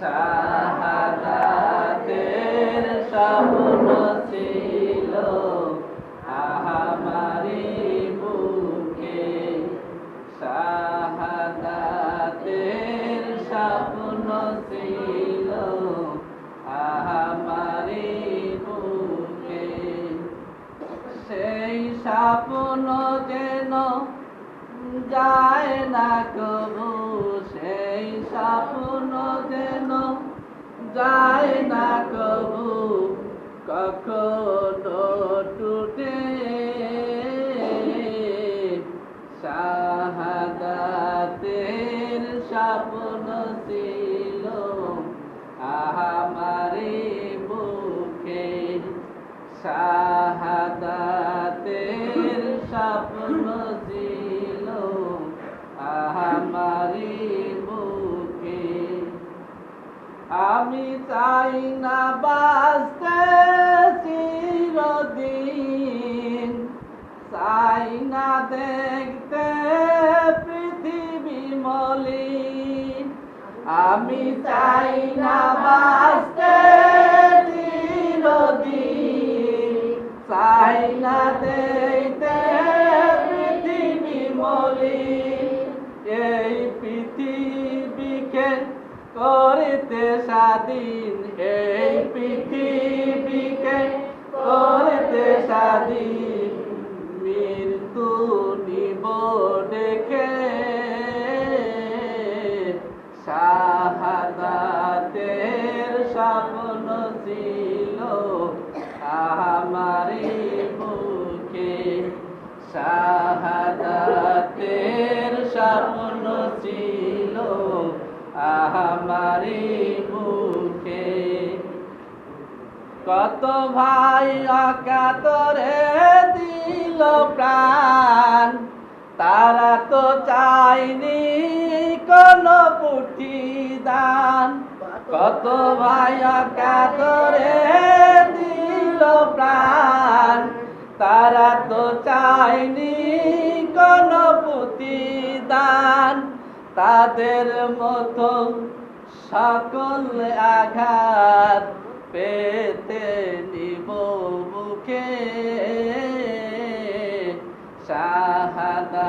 শাহাদাতের স্বপ্ন ছিল আহামারি বুকে। শাহাদাতের স্বপ্ন ছিল আহামারি বুকে। সেই স্বপ্ন যেন যায় না যায় না কবু কখনো টুটে। শাহাদাতের স্বপ্ন ছিল আহামারি বুকে শাহাদাতের আমি চাই না বাঁচতে চিরদিন। চাই না দেখতে পৃথিবী মলিন। আমি চাই না বাঁচতে চিরদিন। চাই না দেখতে পৃথিবী মলিন। এই পৃথিবীকে স্বাধীন এই পৃথিবীকে করিতে স্বাধীন। মৃত্যু নিব দেখে শাহাদাতের স্বপ্ন ছিল আমারি বুকে শাহাদাতের স্বপ্ন ছিল আমারি কত ভাই অকাতরে দিল প্রাণ। তারা তো চাইনি কোন পুটি দান কত ভাই অকাতরে দিল প্রাণ। তারা তো চাইনি কোন পুতি দান তাদের মতো সকল আঘাত পেতে নিব বুকে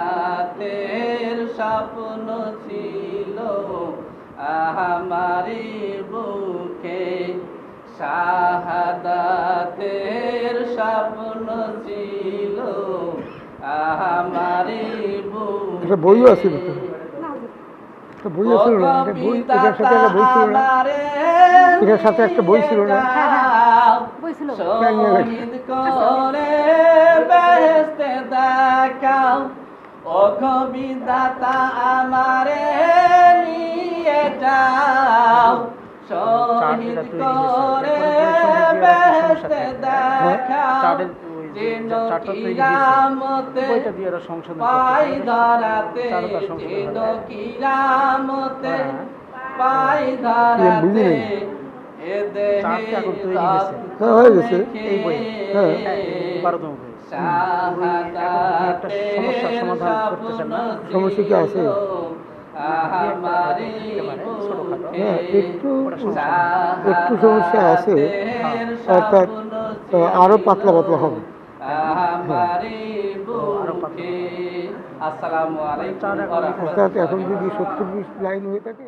শাহাদাতের স্বপ্ন ছিল আমারি বুকে। শাহাদাতের স্বপ্ন ছিল আমারি বুকে বইও একটা বই আছিল না এটার সাথে একটা বই ছিল না। এটার সাথে একটা বই ছিল না। বই ছিল। করে বেহেস্তে দেখাও। ও কবিদাতা আমারে নিয়ে যাও। শহীদ করে বেহেস্তে দেখাও। বইটা দিয়ে ওরা সংশোধন চারুটা সংশোধন হ্যাঁ। পাই বুঝি নাই। এ এখন তৈরি হয়েছে। হ্যাঁ, হয়ে গেছে। এই বই। হ্যাঁ। বারোতম বই। একটা সমস্যার সমাধান করতেছেন না? সমস্যা কি আছে? একটু একটু সমস্যা আছে অর্থাৎ আরও পাতলা পাতলা হবে এখন যদি সত্তর বিশ লাইন হয়ে থাকে?